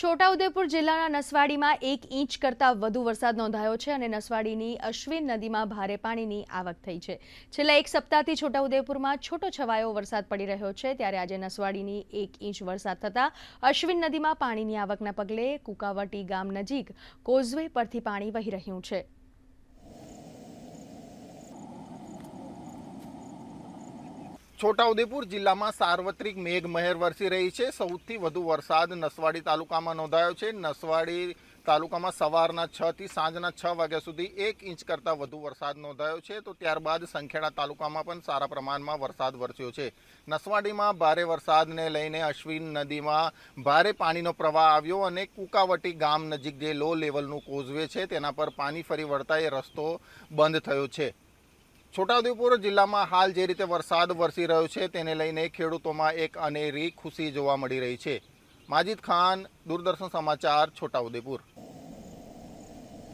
છોટાઉદેપુર જિલ્લાના નસવાડીમાં એક ઇંચ કરતાં વધુ વરસાદ નોંધાયો છે અને નસવાડીની અશ્વિન નદીમાં ભારે પાણીની આવક થઈ છે. છેલ્લા એક સપ્તાહથી છોટાઉદેપુરમાં છૂટો છવાયો વરસાદ પડી રહ્યો છે. ત્યારે આજે નસવાડીની એક ઇંચ વરસાદ થતાં અશ્વિન નદીમાં પાણીની આવકના પગલે કુકાવટી ગામ નજીક કોઝવે પરથી પાણી વહી રહ્યું છે. છોટાઉદેપુર જિલ્લામાં સાર્વત્રિક મેઘ મહેર વરસી રહી છે. સૌથી વધુ વરસાદ નસવાડી તાલુકામાં નોંધાયો છે. નસવાડી તાલુકામાં સવારના છ થી સાંજના છ વાગ્યા સુધી એક ઇંચ કરતાં વધુ વરસાદ નોંધાયો છે. તો ત્યારબાદ સંખેડા તાલુકામાં પણ સારા પ્રમાણમાં વરસાદ વરસ્યો છે. નસવાડીમાં ભારે વરસાદને લઈને અશ્વિન નદીમાં ભારે પાણીનો પ્રવાહ આવ્યો અને કુકાવટી ગામ નજીક જે લો લેવલનું કોઝવે છે, તેના પર પાણી ફરી વળતા એ રસ્તો બંધ થયો છે. છોટાઉદેપુર જિલ્લામાં હાલ જે રીતે વરસાદ વરસી રહ્યો છે, તેને લઈને ખેડૂતોમાં એક અનેરી ખુશી જોવા મળી રહી છે. માજીદ ખાન, દૂરદર્શન સમાચાર, છોટાઉદેપુર.